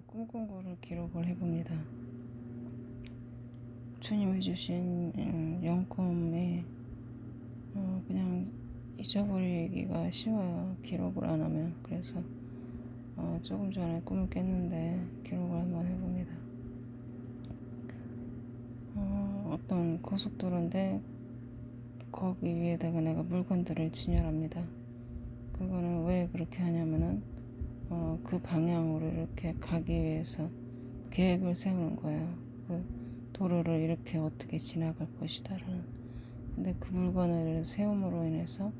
어, 꿈꾼 거를 기록을 해봅니다. 주님이 주신 음, 영꿈에 어, 그냥 잊어버리기가 쉬워요. 기록을 안 하면. 그래서 어, 조금 전에 꿈을 깼는데 기록을 한번 해봅니다. 어, 어떤 고속도로인데 거기 위에다가 내가 물건들을 진열합니다. 그거는 왜 그렇게 하냐면은 어, 그 방향으로 이렇게 가기 위해서 계획을 세우는 거예요. 그 도로를 이렇게 어떻게 지나갈 것이다라는. 근데 그 물건을 세움으로 인해서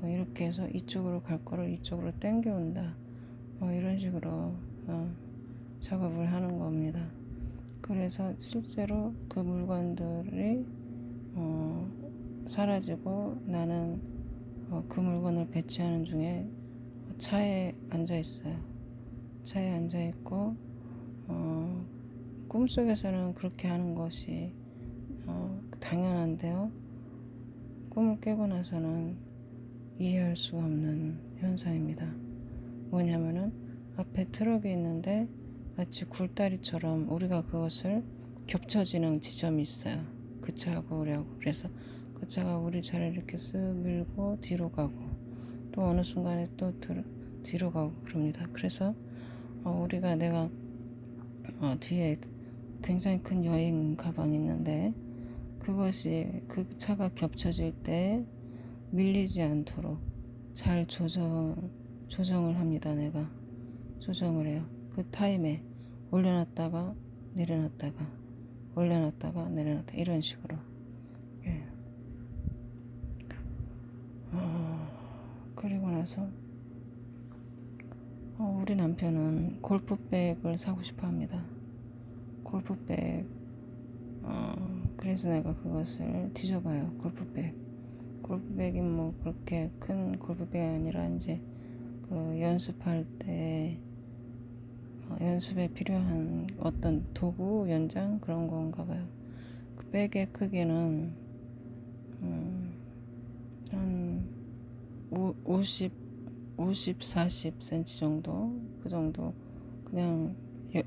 어, 이렇게 해서 이쪽으로 갈 거를 이쪽으로 당겨온다. 뭐 이런 식으로 어, 작업을 하는 겁니다. 그래서 실제로 그 물건들이 어, 사라지고 나는 어, 그 물건을 배치하는 중에 차에 앉아 있어요. 차에 앉아 있고 어, 꿈속에서는 그렇게 하는 것이 어, 당연한데요. 꿈을 깨고 나서는 이해할 수가 없는 현상입니다. 뭐냐면은 앞에 트럭이 있는데 마치 굴다리처럼 우리가 그것을 겹쳐지는 지점이 있어요. 그 차하고 우리하고. 그래서 그 차가 우리 차를 이렇게 쓱 밀고 뒤로 가고 또 어느 순간에 또 뒤로 가고 그럽니다. 그래서 어, 우리가 내가 어, 뒤에 굉장히 큰 여행 가방이 있는데 그것이 그 차가 겹쳐질 때 밀리지 않도록 잘 조정 조정을 합니다. 내가 조정을 해요. 그 타임에 올려놨다가 내려놨다가 올려놨다가 내려놨다 이런 식으로. 예. 어, 그리고 나서 어, 우리 남편은 골프백을 사고 싶어 합니다. 골프백. 어, 그래서 내가 그것을 뒤져봐요. 골프백. 골프백이 뭐 그렇게 큰 골프백이 아니라 이제 그 연습할 때 어, 연습에 필요한 어떤 도구 연장 그런 건가 봐요. 그 백의 크기는 음, 한 50, 50, 40cm 정도 그 정도 그냥 여,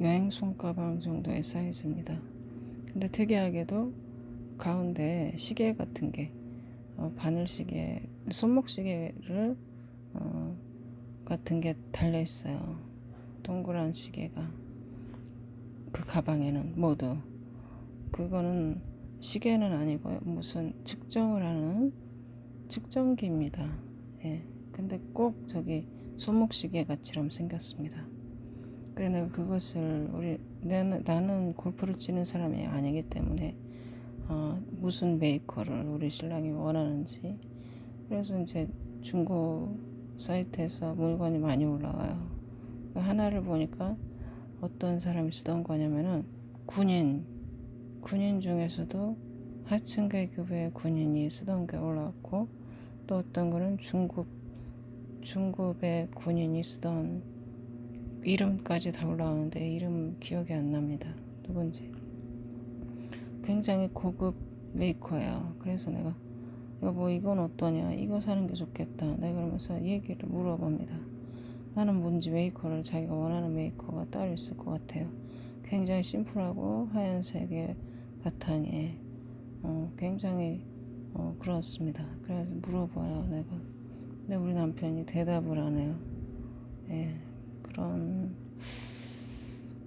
여행 손가방 정도의 사이즈입니다. 근데 특이하게도 가운데 시계 같은 게 어, 바늘 시계, 손목 시계를 어, 같은 게 달려 있어요. 동그란 시계가 그 가방에는 모두 그거는 시계는 아니고요. 무슨 측정을 하는 측정기입니다. 예. 근데 꼭 저기 손목 시계 같이럼 생겼습니다. 그래 내가 그것을 우리 나는, 나는 골프를 치는 사람이 아니기 때문에 어, 무슨 메이커를 우리 신랑이 원하는지 그래서 이제 중고 사이트에서 물건이 많이 올라와요. 그 하나를 보니까 어떤 사람이 쓰던 거냐면은 군인 군인 중에서도 하층 계급의 군인이 쓰던 게 올라왔고 또 어떤 거는 중급 중급의 군인이 쓰던 이름까지 다 올라오는데 이름 기억이 안 납니다. 누군지. 굉장히 고급 메이커예요. 그래서 내가 여보 이건 어떠냐? 이거 사는 게 좋겠다. 내가 그러면서 얘기를 물어봅니다. 나는 뭔지 메이커를 자기가 원하는 메이커가 따로 있을 것 같아요. 굉장히 심플하고 하얀색의 바탕에 어, 굉장히 어, 그렇습니다. 그래서 물어봐요 내가. 근데 우리 남편이 대답을 안 해요. 예, 그런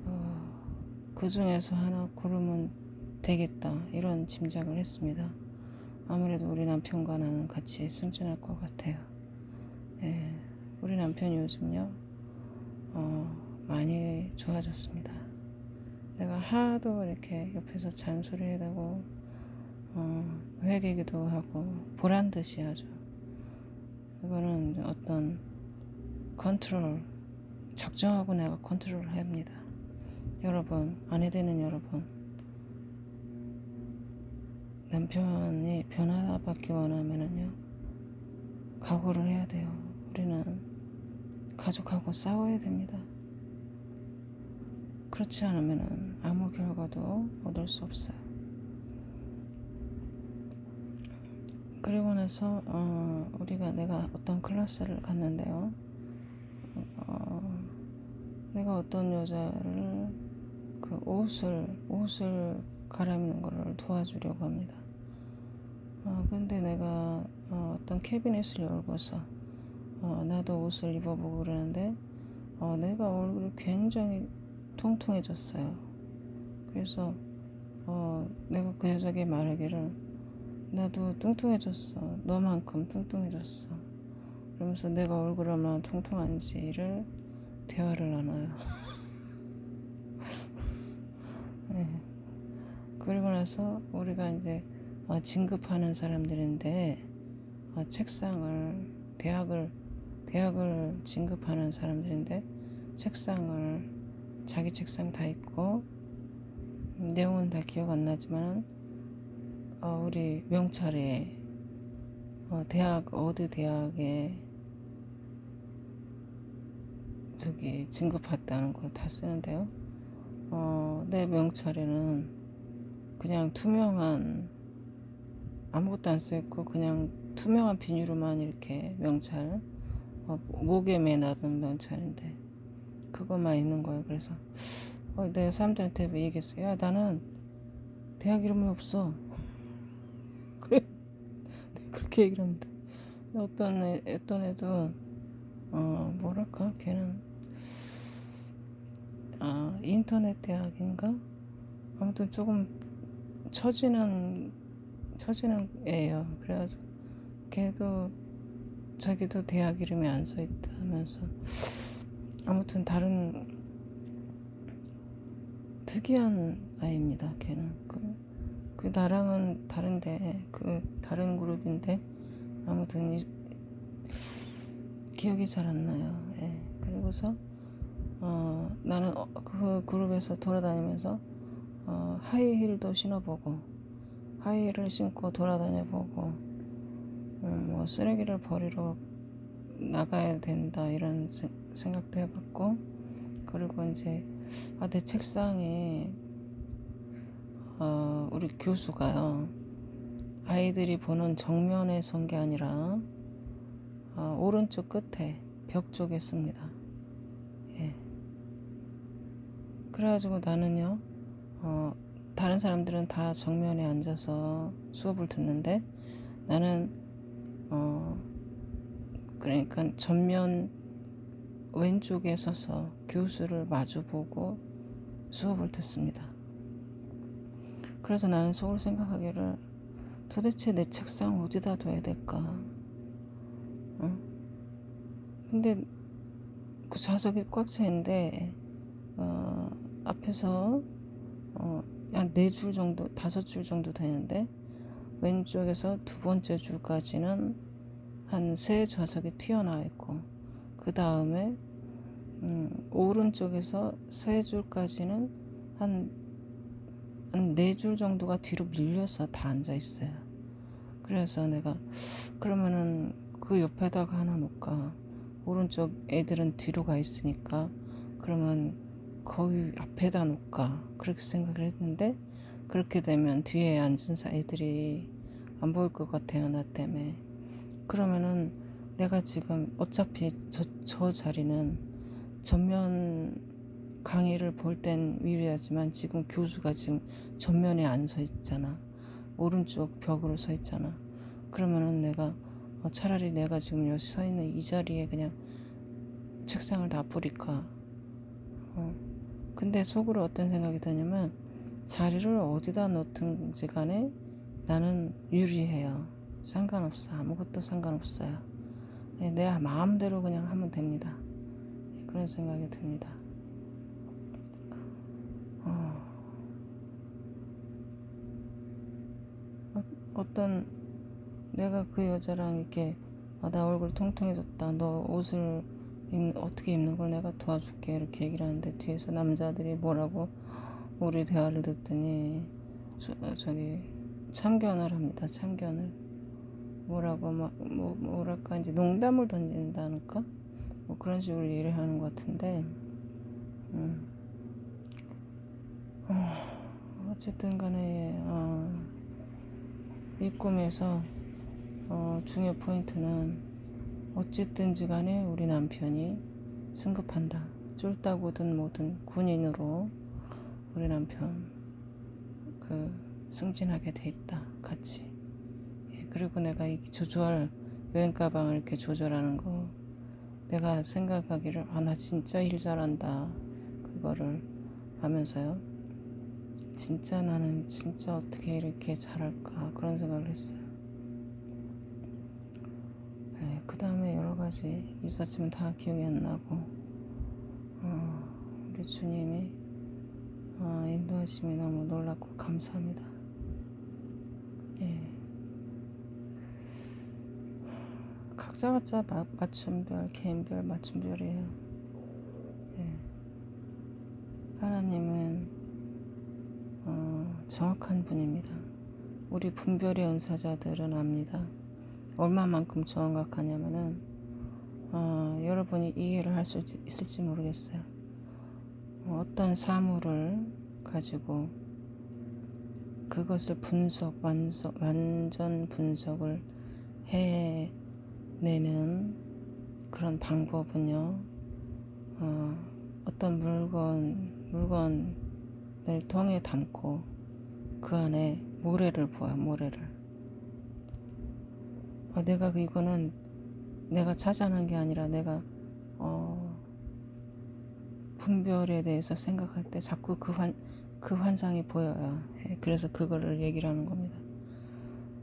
어, 그 중에서 하나 고르면 되겠다 이런 짐작을 했습니다. 아무래도 우리 남편과 나는 같이 승진할 것 같아요. 예, 우리 남편이 요즘요 어, 많이 좋아졌습니다. 내가 하도 이렇게 옆에서 잔소리를 하고 어, 회개기도 하고 보란 듯이 아주 이거는 어떤 컨트롤 작정하고 내가 컨트롤을 합니다. 여러분 아내 되는 여러분 남편이 변화받기 원하면은요 각오를 해야 돼요. 우리는 가족하고 싸워야 됩니다. 그렇지 않으면 아무 결과도 얻을 수 없어요. 그리고 나서 어, 우리가 내가 어떤 클래스를 갔는데요. 어, 내가 어떤 여자를 그 옷을 옷을 갈아입는 거를 도와주려고 합니다. 어, 근데 내가 어, 어떤 캐비넷을 열고서 어, 나도 옷을 입어보고 그러는데 어, 내가 얼굴이 굉장히 통통해졌어요. 그래서 어, 내가 그 여자에게 말하기를 나도 뚱뚱해졌어. 너만큼 뚱뚱해졌어. 그러면서 내가 얼굴 얼마나 통통한지를 대화를 나눠요. 네. 그리고 나서 우리가 이제 어, 진급하는 사람들인데 어, 책상을 대학을 대학을 진급하는 사람들인데 책상을 자기 책상 다 있고 음, 내용은 다 기억 안 나지만 어, 우리 명찰에 어, 대학 어디 대학에 저기 진급했다는 걸 다 쓰는데요. 어, 내 명찰에는 그냥 투명한 아무것도 안 써있고 그냥 투명한 비닐로만 이렇게 명찰 어, 목에 매놔둔 명찰인데 그것만 있는 거예요. 그래서 어, 내가 사람들한테 얘기했어요. 야 나는 대학 이름이 없어. 네, 그렇게 얘기를 합니다. 어떤 애, 어떤 애도 어 뭐랄까 걔는 아 인터넷 대학인가 아무튼 조금 처지는 처지는 애예요. 그래가지고 걔도 자기도 대학 이름이 안 써 있다면서 아무튼 다른 특이한 아이입니다. 걔는 그, 그 나랑은 다른데 그 다른 그룹인데 아무튼 이, 기억이 잘 안 나요. 예. 그리고서 어, 나는 어, 그 그룹에서 돌아다니면서 어, 하이힐도 신어보고 하이힐을 신고 돌아다녀보고 음, 뭐 쓰레기를 버리러 나가야 된다 이런 세, 생각도 해봤고 그리고 이제 아, 내 책상에 어, 우리 교수가요 아이들이 보는 정면에 선 게 아니라 어, 오른쪽 끝에 벽 쪽에 씁니다. 예. 그래가지고 나는요, 어, 다른 사람들은 다 정면에 앉아서 수업을 듣는데 나는 어, 그러니까 전면 왼쪽에 서서 교수를 마주보고 수업을 듣습니다. 그래서 나는 속으로 생각하기를 도대체 내 책상 어디다 둬야 될까? 어? 근데 그 좌석이 꽉 차 있는데 어, 앞에서 어, 한네 줄 정도, 다섯 줄 정도 되는데 왼쪽에서 두 번째 줄까지는 한 세 좌석이 튀어나와 있고 그 다음에 음, 오른쪽에서 세 줄까지는 한한 네 줄 정도가 뒤로 밀려서 다 앉아 있어요. 그래서 내가 그러면은 그 옆에다가 하나 놓을까? 오른쪽 애들은 뒤로 가 있으니까 그러면 거기 앞에다 놓을까? 그렇게 생각을 했는데 그렇게 되면 뒤에 앉은 애들이 안 보일 것 같아요, 나 때문에. 그러면은 내가 지금 어차피 저, 저 자리는 전면 강의를 볼 땐 위리하지만 지금 교수가 지금 전면에 안 서 있잖아. 오른쪽 벽으로 서 있잖아. 그러면은 내가 어, 차라리 내가 지금 여기 서 있는 이 자리에 그냥 책상을 다 뿌릴까. 어. 근데 속으로 어떤 생각이 드냐면 자리를 어디다 놓든지 간에 나는 유리해요. 상관없어. 아무것도 상관없어요. 네, 내 마음대로 그냥 하면 됩니다. 네, 그런 생각이 듭니다. 어, 어떤 내가 그 여자랑 이렇게 아, 나 얼굴 통통해졌다. 너 옷을 입, 어떻게 입는 걸 내가 도와줄게 이렇게 얘기를 하는데 뒤에서 남자들이 뭐라고 우리 대화를 듣더니 저, 저기 참견을 합니다. 참견을 뭐라고 막 뭐, 뭐랄까 이제 농담을 던진다니까 뭐 그런 식으로 얘기를 하는 것 같은데 음. 어, 어쨌든 간에 어, 이 꿈에서 어, 중요 포인트는 어쨌든지 간에 우리 남편이 승급한다. 쫄다고든 뭐든 군인으로 우리 남편 그 승진하게 돼 있다. 같이. 예, 그리고 내가 이 조절 여행 가방을 이렇게 조절하는 거 내가 생각하기를 아 나 진짜 일 잘한다. 그거를 하면서요 진짜 나는 진짜 어떻게 이렇게 잘할까 그런 생각을 했어요 예, 그 다음에 여러 가지 있었지만 다 기억이 안 나고 어, 우리 주님이 어, 인도하심이 너무 놀랍고 감사합니다. 예. 각자 각자 마, 맞춤별, 개인별 맞춤별이에요. 예. 하나님은 어, 정확한 분입니다. 우리 분별의 은사자들은 압니다. 얼마만큼 정확하냐면은 어, 여러분이 이해를 할 수 있을지 모르겠어요. 어, 어떤 사물을 가지고 그것을 분석, 완성, 완전 분석을 해내는 그런 방법은요, 어, 어떤 물건, 물건을 통에 담고 그 안에 모래를 부어요, 모래를. 어, 내가 그 이거는 내가 찾아낸 게 아니라 내가 어, 분별에 대해서 생각할 때 자꾸 그, 환, 그 환상이 보여요. 예, 그래서 그거를 얘기를 하는 겁니다.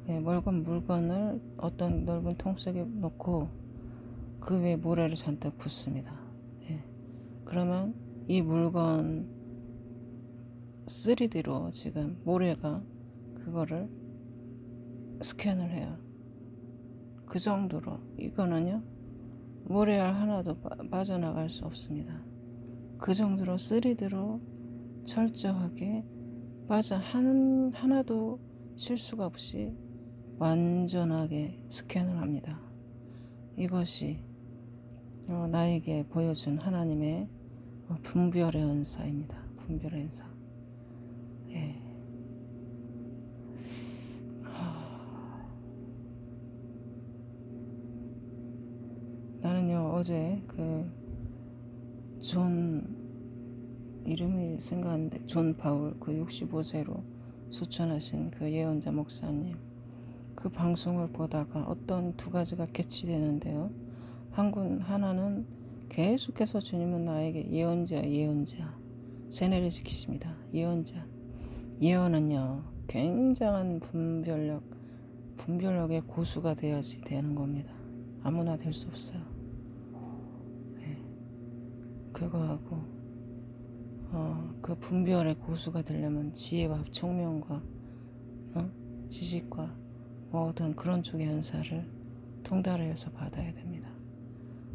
예, 멀건 물건을 어떤 넓은 통 속에 넣고 그 위에 모래를 잔뜩 붓습니다. 예, 그러면 이 물건 3D로 지금 모래가 그거를 스캔을 해요. 그 정도로 이거는요 모래알 하나도 빠, 빠져나갈 수 없습니다. 그 정도로 3D로 철저하게 빠져 한 하나도 실수가 없이 완전하게 스캔을 합니다. 이것이 어, 나에게 보여준 하나님의 어, 분별의 은사입니다. 분별의 은사. 어제 그 존 이름이 생각하는데 존 바울 그 65세로 소천하신 그 예언자 목사님 그 방송을 보다가 어떤 두 가지가 캐치되는데요. 한군 하나는 계속해서 주님은 나에게 예언자 예언자 세뇌를 시키십니다. 예언자 예언은요 굉장한 분별력 분별력의 고수가 되어야지 되는 겁니다. 아무나 될 수 없어요. 네. 그거하고 어, 그 분별의 고수가 되려면 지혜와 총명과 어? 지식과 모든 그런 쪽의 연사를 통달하여서 받아야 됩니다.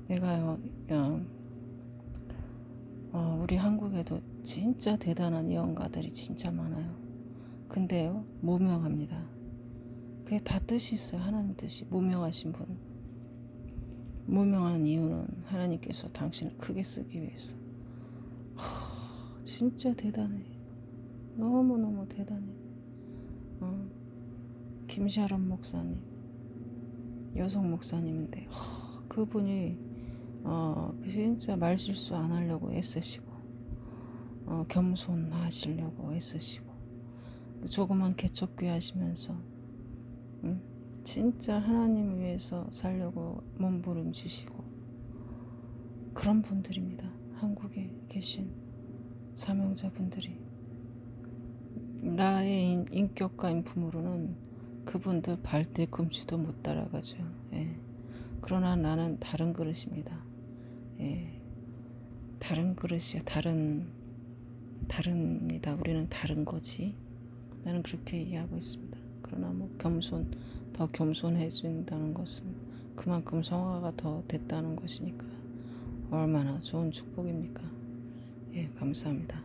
내가요, 어, 어, 우리 한국에도 진짜 대단한 예언가들이 진짜 많아요. 근데요, 무명합니다. 그게 다 뜻이 있어요. 하나님 뜻이. 무명하신 분. 무명한 이유는 하나님께서 당신을 크게 쓰기 위해서. 하, 진짜 대단해. 너무너무 대단해. 어, 김sharon 목사님. 여성 목사님인데, 하, 그분이, 어, 진짜 말 실수 안 하려고 애쓰시고, 어, 겸손하시려고 애쓰시고, 조그만 개척교회 하시면서, 응? 진짜 하나님 위해서 살려고 몸부림치시고 그런 분들입니다. 한국에 계신 사명자분들이 나의 인격과 인품으로는 그분들 발뒤꿈치도 못 따라가죠. 예. 그러나 나는 다른 그릇입니다. 예. 다른 그릇이야. 다른 다릅니다. 우리는 다른 거지. 나는 그렇게 이해하고 있습니다. 그러나 뭐 겸손 더 겸손해진다는 것은 그만큼 성화가 더 됐다는 것이니까 얼마나 좋은 축복입니까? 예, 감사합니다.